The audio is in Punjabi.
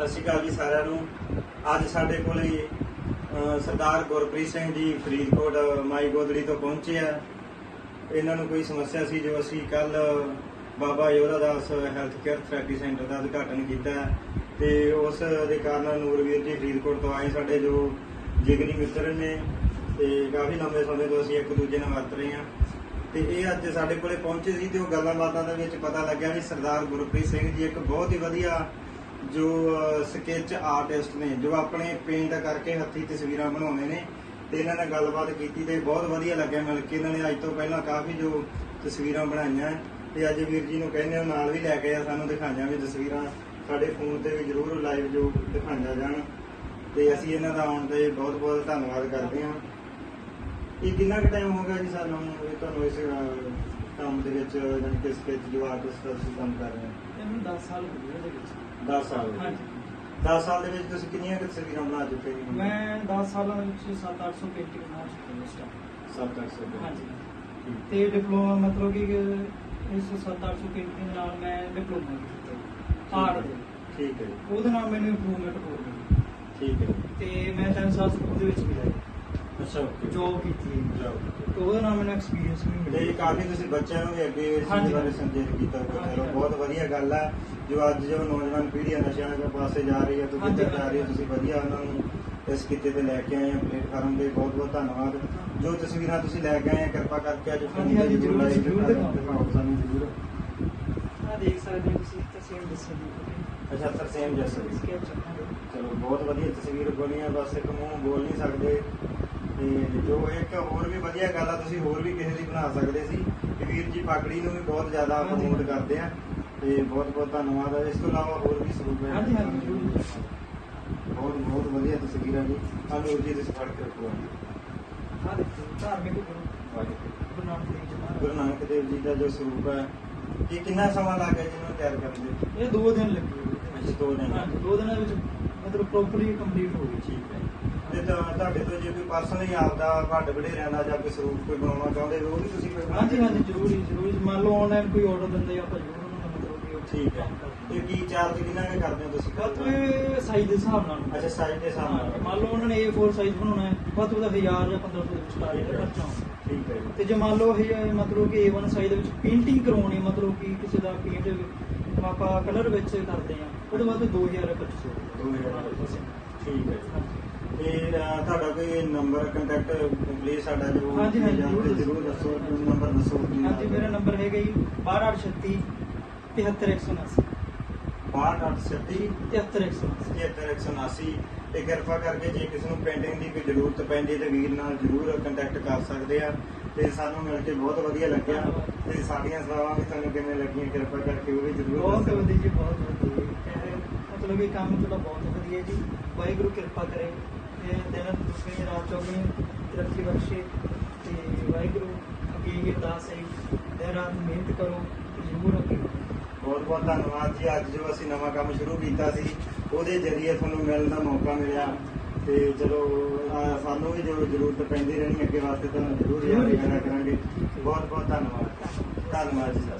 ਸਤਿ ਸ਼੍ਰੀ ਅਕਾਲ ਜੀ ਸਾਰਿਆਂ ਨੂੰ। ਅੱਜ ਸਾਡੇ ਕੋਲੇ ਸਰਦਾਰ ਗੁਰਪ੍ਰੀਤ ਸਿੰਘ ਜੀ ਫਰੀਦਕੋਟ, ਮਾਈ ਗੋਦੜੀ ਤੋਂ ਪਹੁੰਚੇ ਆ। ਇਹਨਾਂ ਨੂੰ ਕੋਈ ਸਮੱਸਿਆ ਸੀ ਜੋ ਅਸੀਂ ਕੱਲ Baba Yodha Das health care therapy centre ਦਾ ਉਦਘਾਟਨ ਕੀਤਾ ਹੈ ਤੇ ਉਸ ਦੇ ਕਾਰਨ ਨੂਰਵੀਰ ਜੀ ਫਰੀਦਕੋਟ ਤੋਂ ਆਏ ਸਾਡੇ ਜੋ ਜਿਗਰੀ ਮਿੱਤਰ ਨੇ ਤੇ ਕਾਫੀ ਲੰਬੇ ਸਮੇਂ ਤੋਂ ਅਸੀਂ ਇੱਕ ਦੂਜੇ ਨਾਲ ਵਰਤ ਰਹੇ ਹਾਂ। ਤੇ ਇਹ ਅੱਜ ਸਾਡੇ ਕੋਲੇ ਪਹੁੰਚੇ ਸੀ ਤੇ ਉਹ ਗੱਲਾਂ ਬਾਤਾਂ ਦੇ ਵਿੱਚ ਪਤਾ ਲੱਗਿਆ ਵੀ ਸਰਦਾਰ ਗੁਰਪ੍ਰੀਤ ਸਿੰਘ ਜੀ ਇੱਕ ਬਹੁਤ ਹੀ ਵਧੀਆ ਜੋ ਸਕੈਚ ਆਰਟਿਸਟ ਨੇ, ਜੋ ਆਪਣੇ ਪੇਂਟ ਕਰਕੇ ਹੱਥੀਂ ਤਸਵੀਰਾਂ ਬਣਾਉਂਦੇ ਨੇ ਤੇ ਇਹਨਾਂ ਨਾਲ ਗੱਲਬਾਤ ਕੀਤੀ ਤੇ ਬਹੁਤ ਵਧੀਆ ਲੱਗਿਆ ਮਿਲ ਕੇ ਇਹਨਾਂ ਨੇ ਅੱਜ ਤੋਂ ਪਹਿਲਾਂ ਕਾਫੀ ਜੋ ਤਸਵੀਰਾਂ ਬਣਾਈਆਂ ਤੇ ਅੱਜ ਵੀਰ ਜੀ ਨੂੰ ਕਹਿੰਦੇ ਉਹ ਨਾਲ ਵੀ ਲੈ ਕੇ ਆ, ਸਾਨੂੰ ਦਿਖਾਈਆਂ ਵੀ ਤਸਵੀਰਾਂ, ਸਾਡੇ ਫੋਨ ਤੇ ਵੀ ਜ਼ਰੂਰ ਲਾਈਵ ਜੋ ਦਿਖਾਈਆਂ ਜਾਣ ਤੇ ਅਸੀਂ ਇਹਨਾਂ ਦਾ ਆਉਣ ਤੇ ਬਹੁਤ ਬਹੁਤ ਧੰਨਵਾਦ ਕਰਦੇ ਹਾਂ। ਇਹ ਕਿੰਨਾ ਕੁ ਟਾਈਮ ਹੋ ਗਿਆ ਜੀ ਸਾਨੂੰ ਤੁਹਾਨੂੰ ਇਸ ਕੰਮ ਦੇ ਵਿੱਚ ਜਾਣੀ ਕਿ ਸਕੈਚ ਜੋ ਆਰਟਿਸਟ ਦਾ ਤੁਸੀਂ ਕੰਮ ਕਰ ਰਹੇ ਹੋ? ਇਹਨੂੰ 10 ਸਾਲ ਹੋ ਗਏ ਇਹਦੇ ਵਿੱਚ। 10 ਸਾਲ ਹੋ ਗਏ। ਹਾਂਜੀ। 10 ਸਾਲ ਦੇ ਵਿੱਚ ਤੁਸੀਂ ਕਿੰਨੀਆਂ ਕੁ ਤਸਵੀਰਾਂ ਬਣਾ ਚੁੱਕੇ ਜੀ? ਮੈਂ 10 ਸਾਲਾਂ ਦੇ ਵਿੱਚ 7-800 ਪੇਂਟਿੰਗ ਬਣਾ ਚੁੱਕਾ ਹਾਂ ਇਸ time। 700 ਹਾਂਜੀ। ਠੀਕ। ਤੇ ਡਿਪਲੋਮਾ ਮਤਲਬ ਕਿ ਇਸ 7-800 ਪੇਂਟਿੰਗ ਨਾਲ ਮੈਂ ਡਿਪਲੋਮਾ ਕੀਤਾ ਆਰਟ ਦੇ। ਠੀਕ ਹੈ ਜੀ, ਉਹਦੇ ਨਾਲ ਮੈਨੂੰ ਇੰਪਰੂਵਮੈਂਟ ਹੋ ਗਈ। ਠੀਕ ਹੈ। ਤੇ ਮੈਂ 3 ਸਾਲ ਸਕੂਲ ਦੇ ਵਿੱਚ ਵੀ ਰਿਹਾ ਅੱਛਾ ਓਕੇ। ਜੋਬ ਕੀਤੀ ਹੈ। ਜੋਬ ਤੇ ਉਹਦੇ ਨਾਲ ਮੈਨੂੰ ਐਕਸਪੀਰੀਅੰਸ ਵੀ ਤੇ ਮਿਲਿਆ। ਕਾਫੀ ਤੁਸੀਂ ਬੱਚਿਆਂ ਨੂੰ ਵੀ ਅੱਗੇ ਇਸ ਹਾਂਜੀ। ਬਾਰੇ ਸੰਜੇਤ ਕੀਤਾ ਚਲੋ ਹਾਂਜੀ। ਬਹੁਤ ਵਧੀਆ ਗੱਲ ਹੈ ਜੋ ਅੱਜ ਜੋ ਨੌਜਵਾਨ ਪੀੜ੍ਹੀ ਹੈ ਨਸ਼ਿਆਂ ਦੇ ਪਾਸੇ ਜਾ ਰਹੀ ਹੈ ਤੁਸੀਂ ਹਾਂਜੀ, ਜਾ ਰਹੀ ਹੈ। ਤੁਸੀਂ ਵਧੀਆ ਉਹਨਾਂ ਨੂੰ ਇਸ ਕਿੱਤੇ ਤੇ ਲੈ ਕੇ ਆਏ ਆ ਪਲੇਟਫਾਰਮ ਤੇ ਬਹੁਤ ਬਹੁਤ ਧੰਨਵਾਦ। ਜੋ ਤਸਵੀਰਾਂ ਤੁਸੀਂ ਲੈ ਕੇ ਆਏ ਆ ਕਿਰਪਾ ਕਰਕੇ ਅੱਜ ਹਾਂਜੀ, ਹਾਂਜੀ, ਜ਼ਰੂਰ, ਲਾਈਵ ਜ਼ਰੂਰ। ਦਿਖਾਓ ਦਿਖਾਓ। ਸਾਨੂੰ ਜ਼ਰੂਰ। ਆ ਦੇਖ ਸਕਦੇ ਹੋ ਤੁਸੀਂ ਤਸਵੀਰ ਦੱਸਣੀ ਅੱਛਾ ਤਰਸੇਮ ਜੱਸਰ ਸਕੈਚ ਚਲੋ ਬਹੁਤ ਵਧੀਆ ਤਸਵੀਰ ਬਣੀ ਹੈ ਬਸ ਇੱਕ ਮੂੰਹ ਬੋਲ ਨਹੀਂ ਸਕਦੇ। ਤੇ ਜੋ ਇੱਕ ਹੋਰ ਵੀ ਵਧੀਆ ਗੱਲ ਆ ਤੁਸੀਂ ਹੋਰ ਵੀ ਕਿਸੇ ਦੀ ਬਣਾ ਸਕਦੇ ਸੀ। ਕਿ ਵੀਰ ਜੀ ਪਾਕੜੀ ਨੂੰ ਵੀ ਬਹੁਤ ਜ਼ਿਆਦਾ ਹਾਂਜੀ। ਪ੍ਰਮੋਟ ਕਰਦੇ ਆ। ਤੇ ਬਹੁਤ ਬਹੁਤ ਧੰਨਵਾਦ ਹੈ ਇਸ ਤੋਂ ਇਲਾਵਾ ਹੋਰ ਵੀ ਸਰੂਪ ਹੈ ਹਾਂਜੀ, ਹਾਂਜੀ, ਜ਼ਰੂਰ। ਬਹੁਤ ਬਹੁਤ ਵਧੀਆ ਤਸਵੀਰਾਂ ਜੀ। ਅਨੂਰ ਜੀ ਤੁਸੀਂ ਫੜ ਕੇ ਰੱਖੋ ਆ ਦੇਖੋ ਧਾਰਮਿਕ ਗੁਰੂ ਗੁਰੂ ਨਾਨਕ ਦੇਵ ਜੀ ਦਾ ਜੋ ਸਰੂਪ ਹੈ ਇਹ ਕਿੰਨਾ ਸਮਾਂ ਲੱਗ ਗਿਆ ਜੀ ਇਹਨੂੰ ਤਿਆਰ ਕਰਨ ਦੇ? ਇਹ ਦਿਨ ਲੱਗੇ ਅੱਛਾ, ਦੋ ਦਿਨ। ਹਾਂਜੀ, ਦੋ ਦਿਨਾਂ ਵਿੱਚ ਮਤਲਬ ਪ੍ਰੋਪਰਲੀ ਕੰਪਲੀਟ ਹੋ ਗਈ ਠੀਕ ਹੈ। ਤੁਹਾਡੇ ਤੋਂ ਜੇ ਕੋਈ ਪਰਸਨਲੀ ਆਪਦਾ ਵੱਡ ਵਡੇਰਿਆਂ ਦਾ ਜਾਂ ਕੋਈ ਸਰੂਪ ਕੋਈ ਬਣਾਉਣਾ ਚਾਹੁੰਦੇ ਹੋ ਉਹ ਵੀ ਤੁਸੀਂ ਕੋਈ ਬਣਾ ਹਾਂਜੀ ਹਾਂਜੀ ਜ਼ਰੂਰ ਜੀ ਜ਼ਰੂਰ ਜੀ। ਮੰਨ ਲਓ ਆਨਲਾਈਨ ਕੋਈ ਆਰਡਰ ਦਿੰਦੇ ਆ ਆਪਾਂ ਜ਼ਰੂਰ ਉਹਨਾਂ ਨੂੰ ਮਤਲਬ ਕਿ ਉਹ ਠੀਕ ਹੈ। ਤੇ ਕੀ ਚਾਰਜ ਕਿੰਨਾ ਕੁ ਕਰਦੇ ਹੋ ਤੁਸੀਂ? ਇਹ ਸਾਈਜ਼ ਦੇ ਹਿਸਾਬ ਨਾਲ। ਅੱਛਾ ਸਾਈਜ਼ ਦੇ ਹਿਸਾਬ ਹਾਂ, ਨਾਲ ਮੰਨ ਲਓ ਉਹਨਾਂ ਨੇ A4 ਸਾਈਜ਼ ਬਣਾਉਣਾ ਹੈ ਬਸ ਉਹਦਾ 1000 ਜਾਂ 1500 ਦੇ ਵਿੱਚ ਸਟਾਰਟ ਹੈ। ਖਰਚਾ ਆਉਂਦਾ। ਠੀਕ ਹੈ ਜੀ। ਤੇ ਜੇ ਮੰਨ ਲਓ ਇਹ ਮਤਲਬ ਕਿ A1 ਸਾਈਜ਼ ਦੇ ਵਿੱਚ ਪੇਂਟਿੰਗ ਕਰਵਾਉਣੀ ਮਤਲਬ ਕਿ ਕਿਸੇ ਦਾ ਪੇਂਟ ਆਪਾਂ ਕਲਰ ਵਿੱਚ ਕਰਦੇ ਆ ਉਹਦੇ ਬਾਅਦ 2000 2500 ਦੋ ਹਜ਼ਾਰ ਠੀਕ ਹੈ ਜੀ। ਤੇ ਅਹ, ਤੁਹਾਡਾ ਕੋਈ ਨੰਬਰ ਕੰਟੈਕਟ ਪਲੀਜ਼ ਸਾਡਾ ਜੋ ਹਾਂਜੀ, ਹਾਂਜੀ, ਜ਼ਰੂਰ ਜ਼ਰੂਰ ਦੱਸੋ। ਨੰਬਰ ਦੱਸੋ। ਹਾਂਜੀ ਮੇਰਾ ਨੰਬਰ ਹੈਗਾ ਜੀ 6236 73179 6286 73179 73179 ਤੇ ਕਿਰਪਾ ਕਰਕੇ ਜੇ ਕਿਸੇ ਨੂੰ ਪੇਂਟਿੰਗ ਦੀ ਕੋਈ ਜ਼ਰੂਰਤ ਪੈਂਦੀ ਤੇ ਵੀਰ ਨਾਲ ਜ਼ਰੂਰ ਕੰਟੈਕਟ ਕਰ ਸਕਦੇ ਆ। ਤੇ ਸਾਨੂੰ ਮਿਲ ਕੇ ਬਹੁਤ ਵਧੀਆ ਲੱਗਿਆ। ਤੇ ਸਾਡੀਆਂ ਸਲਾਹਾਂ ਵੀ ਤੁਹਾਨੂੰ ਕਿਵੇਂ ਲੱਗੀਆਂ ਕਿਰਪਾ ਕਰਕੇ ਉਹ ਵੀ ਜ਼ਰੂਰ ਬਹੁਤ ਦੱਸੋ। ਵਧੀਆ ਜੀ ਬਹੁਤ ਵਧੀਆ। ਮਤਲਬ ਇਹ ਕੰਮ ਤੁਹਾਡਾ ਬਹੁਤ ਵਧੀਆ ਜੀ। ਵਾਹਿਗੁਰੂ ਕਿਰਪਾ ਕਰੇ। ਤੇ ਦਿਨ ਦੁਗਣੀ ਰਾਤ ਚੌਗਣੀ ਤਰੱਕੀ ਬਖਸ਼ੇ ਤੇ ਵਾਹਿਗੁਰੂ ਅੱਗੇ ਇਹ ਅਰਦਾਸ ਹੈ ਦਿਨ ਰਾਤ ਮਿਹਨਤ ਕਰੋ ਜ਼ਰੂਰ ਅੱਗੇ ਬਹੁਤ ਬਹੁਤ ਧੰਨਵਾਦ ਜੀ। ਅੱਜ ਜੋ ਅਸੀਂ ਨਵਾਂ ਕੰਮ ਸ਼ੁਰੂ ਕੀਤਾ ਸੀ, ਉਹਦੇ ਜ਼ਰੀਏ ਤੁਹਾਨੂੰ ਮਿਲਣ ਦਾ ਮੌਕਾ ਮਿਲਿਆ। ਤੇ ਚਲੋ ਸਾਨੂੰ ਵੀ ਜੋ ਜ਼ਰੂਰਤ ਪੈਂਦੀ ਰਹਿਣੀ, ਅੱਗੇ ਵਾਸਤੇ ਤੁਹਾਨੂੰ ਜ਼ਰੂਰ ਯਾਦ ਕਰਾਂਗੇ। ਬਹੁਤ ਬਹੁਤ ਧੰਨਵਾਦ। ਧੰਨਵਾਦ ਜੀ ਸਰ